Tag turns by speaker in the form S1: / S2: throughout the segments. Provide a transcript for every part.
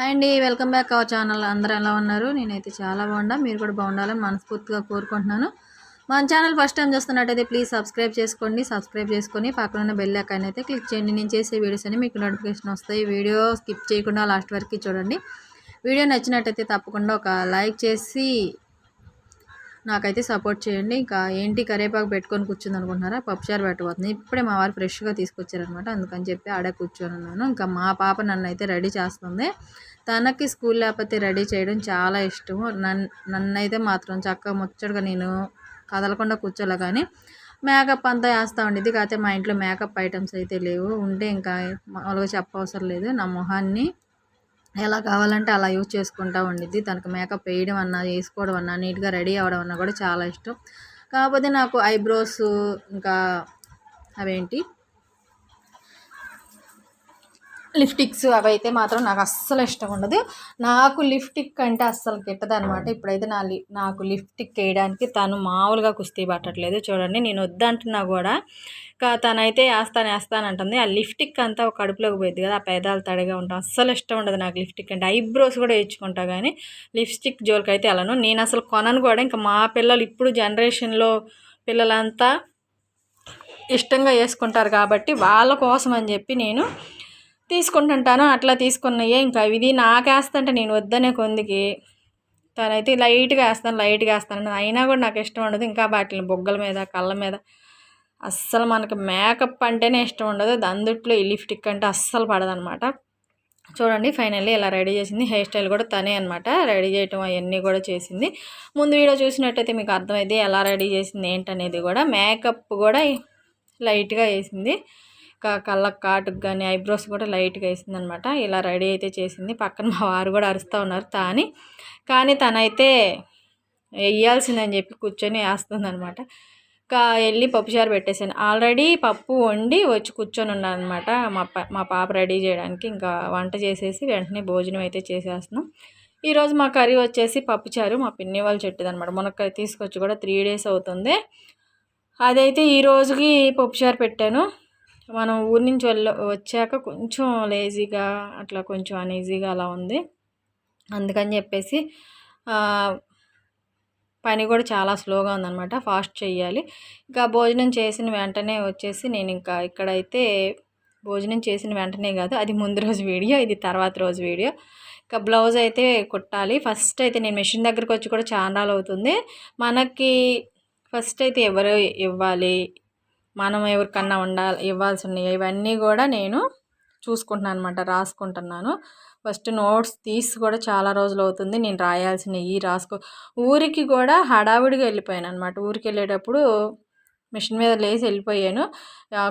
S1: Hi అండి welcome back our channel. అందరూ ఎలా ఉన్నారు? నేనైతే చాలా బాగున్నా. మీరు కూడా బాగుండాలని మనస్ఫూర్తిగా కోరుకుంటున్నాను. మన ఛానల్ ఫస్ట్ టైం చూస్తున్నట్టయితే ప్లీజ్ సబ్స్క్రైబ్ చేసుకోండి. సబ్స్క్రైబ్ చేసుకొని పక్కన ఉన్న బెల్ ఐకాన్ అయితే క్లిక్ చేయండి. నేను చేసే వీడియోస్ అని మీకు నోటిఫికేషన్ వస్తాయి. వీడియో స్కిప్ చేయకుండా లాస్ట్ వరకు చూడండి. వీడియో నచ్చినట్టయితే తప్పకుండా ఒక లైక్ చేసి నాకైతే సపోర్ట్ చేయండి. ఇంకా ఏంటి కరేపాకు పెట్టుకొని కూర్చుంది అనుకుంటున్నారా? పప్పుచారు పెట్టబోతుంది. ఇప్పుడే మా వారు ఫ్రెష్గా తీసుకొచ్చారనమాట అందుకని చెప్పి ఆడే కూర్చొని ఉన్నాను. ఇంకా మా పాప నన్ను అయితే రెడీ చేస్తుంది. తనకి స్కూల్ లేకపోతే రెడీ చేయడం చాలా ఇష్టం నన్ను నన్నైతే మాత్రం చక్కగా ముచ్చటగా నేను కదలకుండా కూర్చోలే కానీ మేకప్ అంతా వేస్తూ ఉండేది కాకపోతే మా ఇంట్లో మేకప్ ఐటమ్స్ అయితే లేవు. ఉంటే ఇంకా మామూలుగా చెప్పవసరం లేదు. నా మొహాన్ని ఎలా కావాలంటే అలా యూజ్ చేసుకుంటూ ఉండిద్ది. తనకు మేకప్ వేయడం అన్నా వేసుకోవడం అన్నా నీట్గా రెడీ అవ్వడం అన్నా కూడా చాలా ఇష్టం. కాకపోతే నాకు ఐబ్రోస్ ఇంకా అవేంటి? లిప్టిక్స్ అవైతే మాత్రం నాకు అస్సలు ఇష్టం ఉండదు. నాకు లిప్టిక్ అంటే అస్సలు గిట్టదు అనమాట ఇప్పుడైతే నా లి నాకు లిప్టిక్ వేయడానికి తను మామూలుగా కుస్తీ పట్టట్లేదు. చూడండి నేను వద్దంటున్నా కూడా. తనైతే వేస్తాను వేస్తానంటుంది ఆ లిప్టిక్ అంతా ఒక కడుపులోకి పోయింది కదా ఆ పేదాలు తడిగా ఉంటాం. అస్సలు ఇష్టం ఉండదు నాకు లిప్టిక్ అంటే. ఐబ్రోస్ కూడా వేయించుకుంటా కానీ లిప్స్టిక్ జోలికి అయితే వెళ్ళను. నేను అసలు కొనను కూడా. ఇంకా మా పిల్లలు ఇప్పుడు జనరేషన్లో పిల్లలంతా ఇష్టంగా వేసుకుంటారు కాబట్టి వాళ్ళ కోసం అని చెప్పి నేను తీసుకుంటుంటాను అట్లా తీసుకున్నాయే. ఇంకా ఇది నాకేస్తంటే నేను వద్దనే కొందికి. తనైతే లైట్గా వేస్తాను లైట్గా వేస్తాను. అయినా కూడా నాకు ఇష్టం ఉండదు. ఇంకా వాటిని బొగ్గల మీద కళ్ళ మీద అస్సలు మనకు మేకప్ అంటేనే ఇష్టం ఉండదు. అందుట్లో ఈ లిప్స్టిక్ అంటే అస్సలు పడదనమాట. చూడండి ఫైనల్లీ ఇలా రెడీ చేసింది. హెయిర్ స్టైల్ కూడా తనే అనమాట రెడీ చేయటం అవన్నీ కూడా చేసింది. ముందు వీడియో చూసినట్టయితే మీకు అర్థమైంది ఎలా రెడీ చేసింది ఏంటనేది కూడా. మేకప్ కూడా లైట్గా వేసింది. కళ్ళకు కాటుకు కానీ ఐబ్రోస్ కూడా లైట్గా వేసింది అనమాట ఇలా రెడీ అయితే చేసింది. పక్కన మా వారు కూడా అరుస్తూ ఉన్నారు తాని. కానీ తనైతే వేయాల్సిందని చెప్పి కూర్చొని వేస్తుందనమాట. కా ఇంకా వెళ్ళి పప్పుచారు పెట్టేసాను ఆల్రెడీ పప్పు వండి వచ్చి కూర్చొని ఉన్నాను అనమాట మా మా పాప రెడీ చేయడానికి ఇంకా వంట చేసేసి వెంటనే భోజనం అయితే చేసేస్తున్నాం. ఈరోజు మా కర్రీ వచ్చేసి పప్పుచారు మా పిన్ని వాళ్ళు చెట్టుదనమాట. మునక్కాయ తీసుకొచ్చి కూడా త్రీ డేస్ అవుతుంది. అదైతే ఈ రోజుకి పప్పుచారు పెట్టాను. మనం ఊరి నుంచి వెళ్ళ వచ్చాక కొంచెం లేజీగా అట్లా కొంచెం అనీజీగా అలా ఉంది. అందుకని చెప్పేసి పని కూడా చాలా స్లోగా ఉందన్నమాట. ఫాస్ట్ చేయాలి ఇంకా భోజనం చేసిన వెంటనే వచ్చేసి నేను ఇంకా ఇక్కడైతే భోజనం చేసిన వెంటనే కాదు అది ముందు రోజు వీడియో ఇది తర్వాత రోజు వీడియో. ఇంకా బ్లౌజ్ అయితే కుట్టాలి. ఫస్ట్ అయితే నేను మిషన్ దగ్గరకు వచ్చి కూడా చాలా అవుతుంది. మనకి ఫస్ట్ అయితే ఎవరు ఇవ్వాలి? మనం ఎవరికన్నా ఉండాలి ఇవ్వాల్సి ఉన్నాయి ఇవన్నీ కూడా నేను చూసుకుంటున్నాను అనమాట రాసుకుంటున్నాను. ఫస్ట్ నోట్స్ తీసి కూడా చాలా రోజులు అవుతుంది. నేను రాయాల్సినవి రాసుకో ఊరికి కూడా హడావిడిగా వెళ్ళిపోయాను అనమాట ఊరికి వెళ్ళేటప్పుడు మిషన్ మీద లేచి వెళ్ళిపోయాను.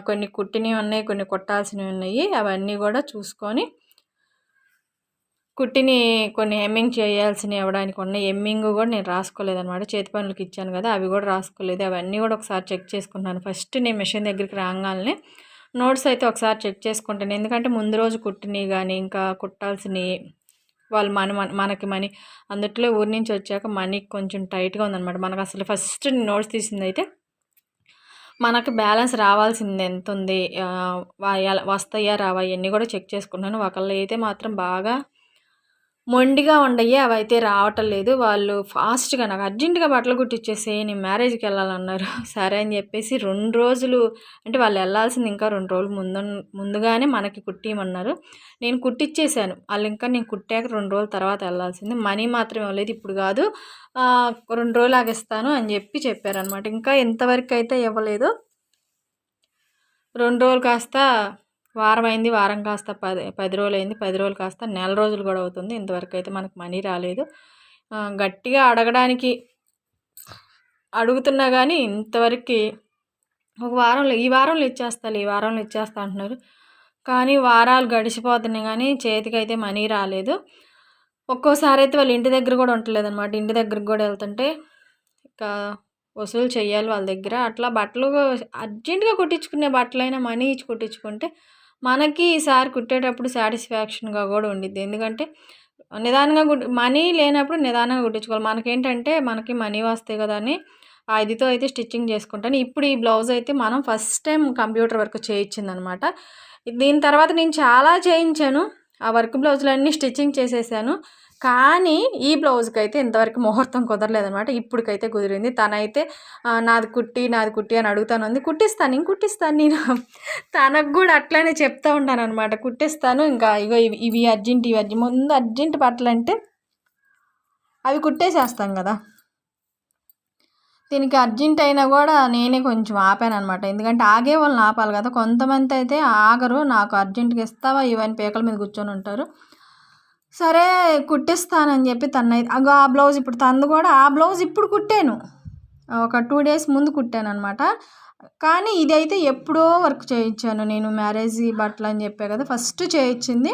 S1: కొన్ని కుట్టినవి ఉన్నాయి కొన్ని కుట్టాల్సినవి ఉన్నాయి. అవన్నీ కూడా చూసుకొని కుట్టిని కొన్ని హెమ్మింగ్ చేయాల్సిన ఇవ్వడానికి ఉన్నాయి ఎమ్మింగ్ కూడా నేను రాసుకోలేదు అనమాట చేతి పనులకి ఇచ్చాను కదా అవి కూడా రాసుకోలేదు. అవన్నీ కూడా ఒకసారి చెక్ చేసుకున్నాను ఫస్ట్ నేను మిషన్ దగ్గరికి రాగానే నోట్స్ అయితే ఒకసారి చెక్ చేసుకుంటాను. ఎందుకంటే ముందు రోజు కుట్టినవి కానీ ఇంకా కుట్టాల్సినవి వాళ్ళు మన మనకి మనీ అందుట్లో ఊరి నుంచి వచ్చాక మనీ కొంచెం టైట్గా ఉందన్నమాట. మనకు అసలు ఫస్ట్ నోట్స్ తీసింది అయితే మనకు బ్యాలెన్స్ రావాల్సింది ఎంత ఉంది వస్తాయా రావా ఇవన్నీ కూడా చెక్ చేసుకున్నాను ఒకళ్ళు అయితే మాత్రం బాగా మొండిగా ఉండయి అవి అయితే రావటం లేదు. వాళ్ళు ఫాస్ట్గా నాకు అర్జెంటుగా బట్టలు కుట్టిచ్చేసి నేను మ్యారేజ్కి వెళ్ళాలన్నారు. సరే అని చెప్పేసి రెండు రోజులు అంటే వాళ్ళు వెళ్ళాల్సింది ఇంకా రెండు రోజులు ముందు ముందుగానే మనకి కుట్టియమన్నారు. నేను కుట్టిచ్చేసాను. వాళ్ళు ఇంకా నేను కుట్టాక రెండు రోజుల తర్వాత వెళ్ళాల్సింది. మనీ మాత్రం ఇవ్వలేదు ఇప్పుడు కాదు. రెండు రోజులు ఆగిస్తాను అని చెప్పి చెప్పారనమాట ఇంకా ఎంతవరకు అయితే ఇవ్వలేదు. రెండు రోజులు కాస్త వారం అయింది వారం కాస్త పది పది రోజులు అయింది పది రోజులు కాస్త నెల రోజులు కూడా అవుతుంది. ఇంతవరకు అయితే మనకు మనీ రాలేదు. గట్టిగా అడగడానికి అడుగుతున్నా కానీ ఇంతవరకు ఒక వారంలో ఈ వారంలో ఇచ్చేస్తాను ఈ వారంలో ఇచ్చేస్తా అంటున్నారు. కానీ వారాలు గడిచిపోతున్నాయి కానీ చేతికైతే మనీ రాలేదు. ఒక్కోసారి అయితే వాళ్ళు ఇంటి దగ్గర కూడా ఉండలేదు అనమాట ఇంటి దగ్గరకు కూడా వెళ్తుంటే ఇంకా వసూలు చేయాలి వాళ్ళ దగ్గర. అట్లా బట్టలు అర్జెంటుగా కుట్టించుకునే బట్టలైనా మనీ ఇచ్చి కుట్టించుకుంటే మనకి ఈసారి కుట్టేటప్పుడు సాటిస్ఫాక్షన్గా కూడా ఉండిద్ది. ఎందుకంటే నిదానంగా కుట్టి మనీ లేనప్పుడు నిదానంగా కుట్టించుకోవాలి. మనకేంటంటే మనకి మనీ వస్తాయి కదా అని ఆ ఇదితో అయితే స్టిచ్చింగ్ చేసుకుంటాను. ఇప్పుడు ఈ బ్లౌజ్ అయితే మనం ఫస్ట్ టైం కంప్యూటర్ వర్క్ చేయించిందనమాట. దీని తర్వాత నేను చాలా చేయించాను. ఆ వర్క్ బ్లౌజులన్నీ స్టిచ్చింగ్ చేసేసాను. కానీ ఈ బ్లౌజ్కి అయితే ఇంతవరకు ముహూర్తం కుదరలేదనమాట ఇప్పటికైతే కుదిరింది. తనైతే నాది కుట్టి నాది కుట్టి అని అడుగుతాను ఉంది కుట్టిస్తాను ఇంక కుట్టిస్తాను నేను తనకు కూడా అట్లనే చెప్తా ఉంటాను అనమాట కుట్టిస్తాను ఇంకా ఇగో ఇవి ఇవి అర్జెంట్ ఇవి అర్జెంట్. ముందు అర్జెంట్ బట్టలు అంటే అవి కుట్టేసేస్తాం కదా. దీనికి అర్జెంట్ అయినా కూడా నేనే కొంచెం ఆపాను అనమాట ఎందుకంటే ఆగే వాళ్ళని ఆపాలి కదా. కొంతమంది అయితే ఆగరు నాకు అర్జెంట్గా ఇస్తావా? ఇవన్నీ పేకల మీద కూర్చొని ఉంటారు. సరే కుట్టిస్తానని చెప్పి తన అగో ఆ బ్లౌజ్ ఇప్పుడు తనది కూడా ఆ బ్లౌజ్ ఇప్పుడు కుట్టాను. ఒక టూ డేస్ ముందు కుట్టాను అనమాట కానీ ఇదైతే ఎప్పుడో వర్క్ చేయించాను నేను మ్యారేజ్ బట్టలు అని చెప్పే కదా ఫస్ట్ చేయించింది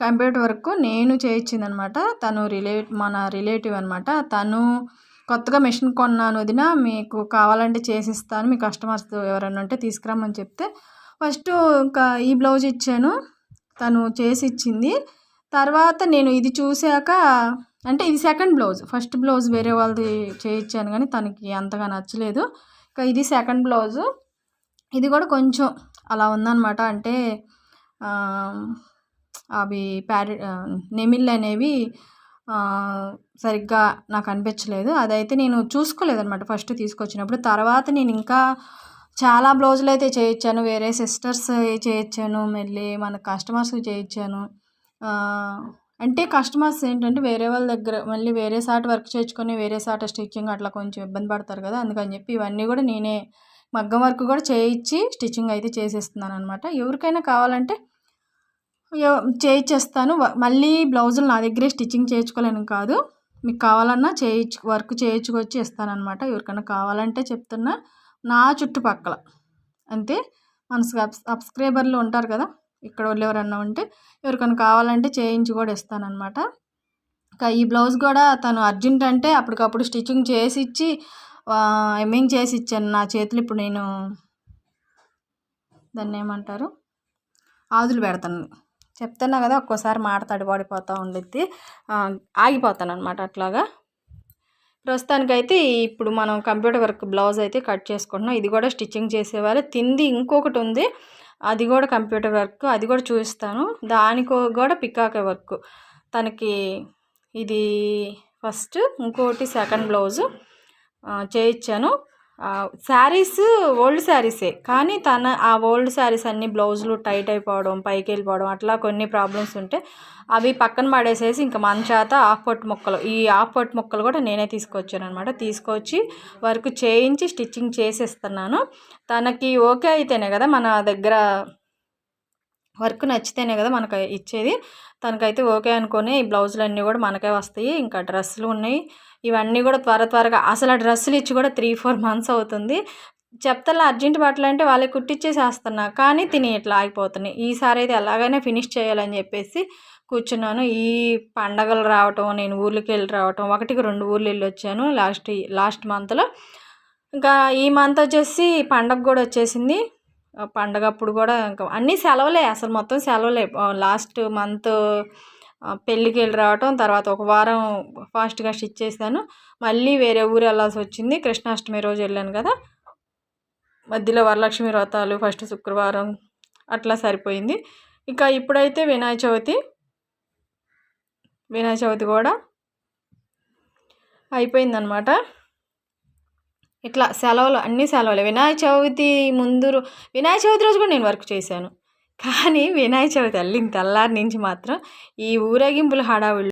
S1: కంప్యూటర్ వర్క్ నేను చేయించింది అనమాట తను రిలే మన రిలేటివ్ అనమాట తను కొత్తగా మిషన్ కొన్నాను వదిన మీకు కావాలంటే చేసిస్తాను మీ కస్టమర్స్ ఎవరైనా ఉంటే తీసుకురమ్మని చెప్తే ఫస్ట్ ఇంకా ఈ బ్లౌజ్ ఇచ్చాను. తను చేసి ఇచ్చింది. తర్వాత నేను ఇది చూశాక అంటే ఇది సెకండ్ బ్లౌజ్ ఫస్ట్ బ్లౌజ్ వేరే వాళ్ళది చేయించాను కానీ తనకి అంతగా నచ్చలేదు. ఇంకా ఇది సెకండ్ బ్లౌజు ఇది కూడా కొంచెం అలా ఉందన్నమాట. అంటే అవి ప్యారి నెమిళ్ళు అనేవి సరిగ్గా నాకు అనిపించలేదు. అదైతే నేను చూసుకోలేదన్నమాట ఫస్ట్ తీసుకొచ్చినప్పుడు. తర్వాత నేను ఇంకా చాలా బ్లౌజులు అయితే చేయించాను. వేరే సిస్టర్స్ చేయించాను. మళ్ళీ మన కస్టమర్స్కి చేయించాను. అంటే కస్టమర్స్ ఏంటంటే వేరే వాళ్ళ దగ్గర మళ్ళీ వేరే సాట్ వర్క్ చేయించుకొని వేరే సాట స్టిచ్చింగ్ అట్లా కొంచెం ఇబ్బంది పడతారు కదా అందుకని చెప్పి ఇవన్నీ కూడా నేనే మగ్గం వర్క్ కూడా చేయించి స్టిచ్చింగ్ అయితే చేసేస్తున్నాను అనమాట ఎవరికైనా కావాలంటే చేయించేస్తాను మళ్ళీ బ్లౌజులు నా దగ్గరే స్టిచ్చింగ్ చేయించుకోలేను కాదు. మీకు కావాలన్నా చేయించు వర్క్ చేయించుకొచ్చి ఇస్తానన్నమాట ఎవరికైనా కావాలంటే చెప్తున్నా. నా చుట్టుపక్కల అంతే. మన సబ్ సబ్స్క్రైబర్లు ఉంటారు కదా ఇక్కడ వాళ్ళు ఎవరన్నా ఉంటే ఎవరికైనా కావాలంటే చేయించి కూడా ఇస్తానమాట ఇంకా ఈ బ్లౌజ్ కూడా తను అర్జెంట్ అంటే అప్పటికప్పుడు స్టిచ్చింగ్ చేసి ఇచ్చి ఎమ్మింగ్ చేసి ఇచ్చాను నా చేతులు ఇప్పుడు నేను దాన్ని ఏమంటారు? ఆదులు పెడతాను. చెప్తున్నా కదా ఒక్కోసారి మాట తడిపడిపోతూ ఉండిద్ది. ఆగిపోతాను అనమాట అట్లాగా. ప్రస్తుతానికైతే ఇప్పుడు మనం కంప్యూటర్ వర్క్ బ్లౌజ్ అయితే కట్ చేసుకుంటున్నాం. ఇది కూడా స్టిచ్చింగ్ చేసేవారు. తింది ఇంకొకటి ఉంది. అది కూడా కంప్యూటర్ వర్క్ అది కూడా చూపిస్తాను. దానికి కూడా పికాక వర్క్. తనకి ఇది ఫస్ట్ ఇంకోటి సెకండ్ బ్లౌజు చేయించాను శారీస్ ఓల్డ్ శారీసే. కానీ తన ఆ ఓల్డ్ శారీస్ అన్ని బ్లౌజులు టైట్ అయిపోవడం పైకి వెళ్ళిపోవడం అట్లా కొన్ని ప్రాబ్లమ్స్ ఉంటే అవి పక్కన పడేసేసి ఇంకా మన చేత హాఫ్ మొక్కలు ఈ హాఫ్ మొక్కలు కూడా నేనే తీసుకొచ్చాను అనమాట తీసుకొచ్చి వర్క్ చేయించి స్టిచ్చింగ్ చేసేస్తున్నాను. తనకి ఓకే అయితేనే కదా మన దగ్గర వర్క్ నచ్చితేనే కదా మనకు ఇచ్చేది. తనకైతే ఓకే అనుకొని ఈ బ్లౌజులు అన్నీ కూడా మనకే వస్తాయి. ఇంకా డ్రెస్సులు ఉన్నాయి. ఇవన్నీ కూడా త్వర త్వరగా అసలు ఆ డ్రెస్సులు ఇచ్చి కూడా త్రీ ఫోర్ మంత్స్ అవుతుంది. చెప్తాను అర్జెంట్ బట్టలు అంటే వాళ్ళకి కుట్టిచ్చేసేస్తున్నా. కానీ తిని ఇట్లా ఆగిపోతున్నాయి. ఈసారి అయితే ఎలాగైనా ఫినిష్ చేయాలని చెప్పేసి కూర్చున్నాను. ఈ పండగలు రావటం నేను ఊర్లకి వెళ్ళి రావటం ఒకటికి రెండు ఊర్లు వెళ్ళి వచ్చాను లాస్ట్ లాస్ట్ మంత్లో ఇంకా ఈ మంత్ వచ్చేసి పండగ కూడా వచ్చేసింది. పండగ అప్పుడు కూడా ఇంకా అన్నీ సెలవులే అసలు మొత్తం సెలవులే. లాస్ట్ మంత్ పెళ్ళికి వెళ్ళి రావటం తర్వాత ఒక వారం ఫాస్ట్గా స్టిచ్ చేశాను. మళ్ళీ వేరే ఊరు వెళ్ళాల్సి వచ్చింది. కృష్ణాష్టమి రోజు వెళ్ళాను కదా. మధ్యలో వరలక్ష్మి వ్రతాలు ఫస్ట్ శుక్రవారం అట్లా సరిపోయింది. ఇంకా ఇప్పుడైతే వినాయక చవితి వినాయక చవితి కూడా అయిపోయిందనమాట ఇట్లా సెలవులు అన్ని సెలవులు. వినాయక చవితి ముందు వినాయక చవితి రోజు కూడా నేను వర్క్ చేశాను. కానీ వినాయక చవితి వెళ్ళిన తెల్లారి నుంచి మాత్రం ఈ ఊరేగింపుల హడావిడి